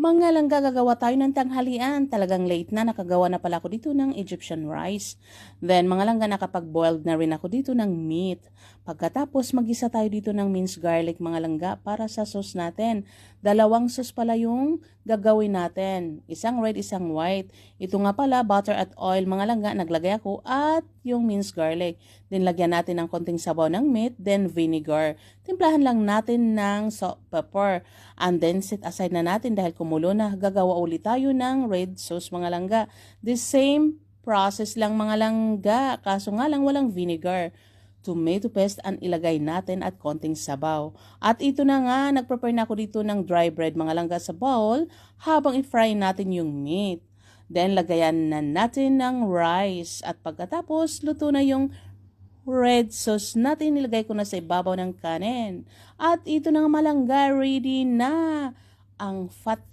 Mga lang gagawa tayo ng tanghalian. Talagang late na. Nakagawa na pala ako dito ng Egyptian rice. Then, mga langga nakapag-boiled na rin ako dito ng meat. Pagkatapos, magisa tayo dito ng minced garlic mga langga para sa sauce natin. Dalawang sauce pala yung gagawin natin. Isang red, isang white. Ito nga pala, butter at oil mga langga. Naglagay ako at yung minced garlic. Then, lagyan natin ng konting sabaw ng meat. Then, vinegar. Timplahan lang natin ng salt, pepper. And then, set aside na natin dahil kumulo na. Gagawa ulit tayo ng red sauce mga langga. The same process lang mga langga. Kaso nga lang walang vinegar tomato paste ang ilagay natin at konting sabaw. At ito na nga, nagprepare na ako dito ng dry bread mga langga sa bowl habang i-fry natin yung meat. Then, lagayan na natin ng rice. At pagkatapos, luto na yung red sauce natin. Nilagay ko na sa ibabaw ng kanin. At ito na nga malangga, ready na ang fat